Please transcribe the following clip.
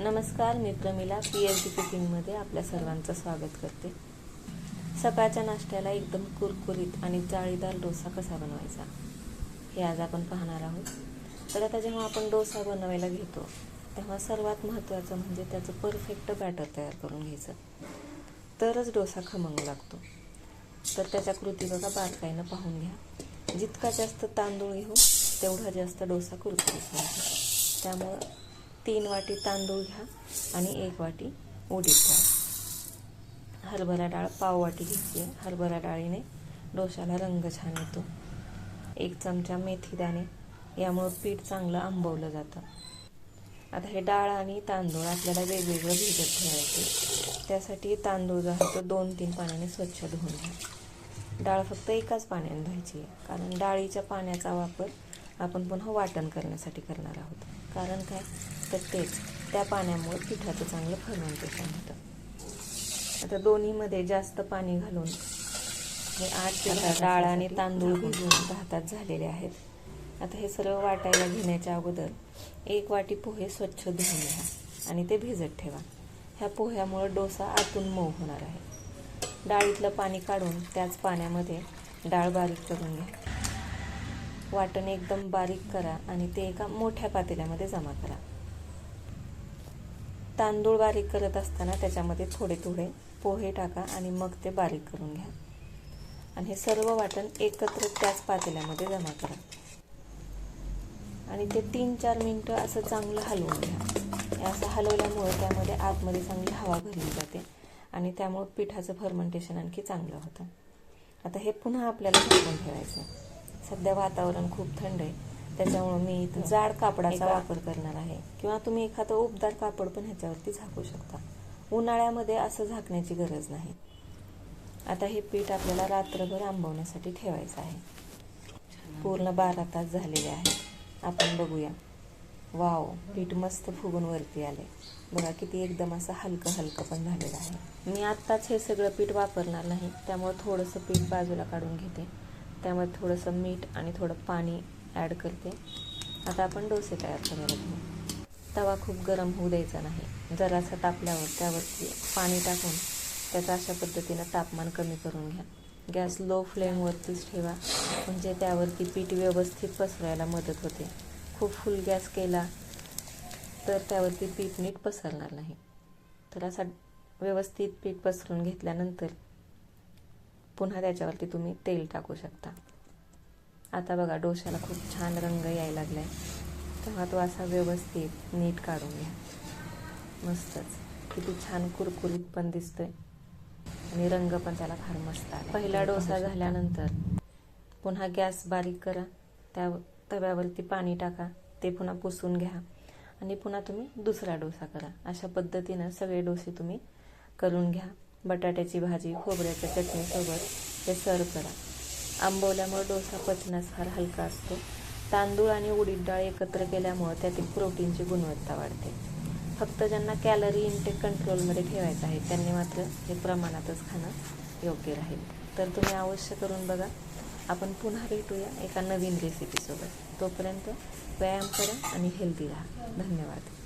नमस्कार मी Pramila P H D कुकिंगमध्ये आपल्या सर्वांचं स्वागत करते. सकाळच्या नाश्त्याला एकदम कुरकुरीत आणि जाळीदार डोसा कसा बनवायचा हे आज आपण पाहणार आहोत. तर आता जेव्हा आपण डोसा बनवायला घेतो तेव्हा सर्वात महत्त्वाचं म्हणजे त्याचं परफेक्ट बॅटर तयार करून घ्यायचं. तरच डोसा खमंग लागतो. तर त्याच्या कृती बघा बारकाईनं पाहून घ्या. जितका जास्त तांदूळ घेऊ तेवढा जास्त डोसा कुरकुरीत होतो. त्यामुळं तीन वाटी तांदूळ घ्या आणि एक वाटी उडीद डाळ हरभरा डाळ पाव वाटी घ्यायची. आहे हरभरा डाळीने डोशाला रंग छान येतो. एक चमचा मेथी दाणे यामुळं पीठ चांगलं आंबवलं जातं. आता हे डाळ आणि तांदूळ आपल्याला वेगवेगळं भिजत ठेवायचे. त्यासाठी तांदूळ जो आहे तो दोन तीन पाण्याने स्वच्छ धुवून घ्या. डाळ फक्त एकाच पाण्याने धुवायची आहे कारण डाळीच्या पाण्याचा वापर आपण पुन्हा वाटण करण्यासाठी करणार आहोत. कारण काय? तर तेच त्या पाण्यामुळे पिठाचं चांगलं फर्मेंटेशन होतं. आता दोन्हीमध्ये जास्त पाणी घालून हे आठ दहा डाळ आणि तांदूळ भिजवून दहा तास झालेले आहेत. आता हे सर्व वाटायला घेण्याच्या अगोदर एक वाटी पोहे स्वच्छ धुवून घ्या आणि ते भिजत ठेवा. ह्या पोह्यामुळं डोसा आतून मऊ होणार आहे. डाळीतलं पाणी काढून त्याच पाण्यामध्ये डाळ बारीक करून घ्या. वाटण एकदम बारीक करा आणि ते एका मोठ्या पातेल्यामध्ये जमा करा. तांदूळ बारीक करत असताना त्याच्यामध्ये थोडे थोडे पोहे टाका आणि मग ते बारीक करून घ्या. आणि हे सर्व वाटण एकत्र त्याच पातेल्यामध्ये जमा करा. आणि ते तीन चार मिनटं असं चांगलं हलवून घ्या. हे असं हलवल्यामुळं त्यामध्ये आतमध्ये चांगली हवा भरली जाते आणि त्यामुळं पिठाचं फर्मेंटेशन आणखी चांगलं होतं. आता हे पुन्हा आपल्याला झाकून ठेवायचं सध्या वातावरण खूप थंड आहे. त्याच्यामुळं मी इथं जाड कापडाचा वापर करणार आहे. किंवा तुम्ही एखादं उबदार कापड पण ह्याच्यावरती झाकू शकता. उन्हाळ्यामध्ये असं झाकण्याची गरज नाही. आता हे पीठ आपल्याला रात्रभर आंबवण्यासाठी ठेवायचं आहे. पूर्ण बारा तास झालेले आहे आपण बघूया. वाव पीठ मस्त फुगून वरती आले बघा किती एकदम असं हलकं हलकं पण झालेलं आहे. मी आत्ताच हे सगळं पीठ वापरणार नाही. त्यामुळे थोडंसं पीठ बाजूला काढून घेते. त्यामध्ये थोडंसं मीठ आणि थोडं पाणी ॲड करते. आता आपण डोसे तयार करायला घेऊ तवा खूप गरम होऊ द्यायचा नाही. जरासा तापल्यावर त्यावरती पाणी टाकून त्याचं अशा पद्धतीनं तापमान कमी करून घ्या. गॅस लो फ्लेमवरतीच ठेवा. म्हणजे त्यावरती पीठ व्यवस्थित पसरायला मदत होते. खूप फुल गॅस केला तर त्यावरती पीठ नीट पसरणार नाही. तर असा व्यवस्थित पीठ पसरून घेतल्यानंतर पुन्हा त्याच्यावरती तुम्ही तेल टाकू शकता. आता बघा डोशाला खूप छान रंग यायला लागलाय. तेव्हा तो असा व्यवस्थित नीट काढून घ्या. मस्तच. किती छान कुरकुरीत पण दिसतोय. आणि रंग पण त्याला फार मस्त आहे पहिला डोसा झाल्यानंतर पुन्हा गॅस बारीक करा. त्या तव्यावरती पाणी टाका. ते पुन्हा पुसून घ्या. आणि पुन्हा तुम्ही दुसरा डोसा करा. अशा पद्धतीनं सगळे डोसे तुम्ही करून घ्या. बटाट्याची भाजी खोबऱ्याच्या चटणीसोबत ते सर्व करा. आंबवल्यामुळे डोसा पचण्यास फार हलका असतो. तांदूळ आणि उडीद डाळ एकत्र केल्यामुळे त्यातील प्रोटीनची गुणवत्ता वाढते. फक्त ज्यांना कॅलरी इंटेक कंट्रोलमध्ये ठेवायचं आहे त्यांनी मात्र हे प्रमाणातच खाणं योग्य राहील. तर तुम्ही अवश्य करून बघा. आपण पुन्हा भेटूया एका नवीन रेसिपीसोबत तोपर्यंत व्यायाम करा आणि हेल्दी राहा. धन्यवाद.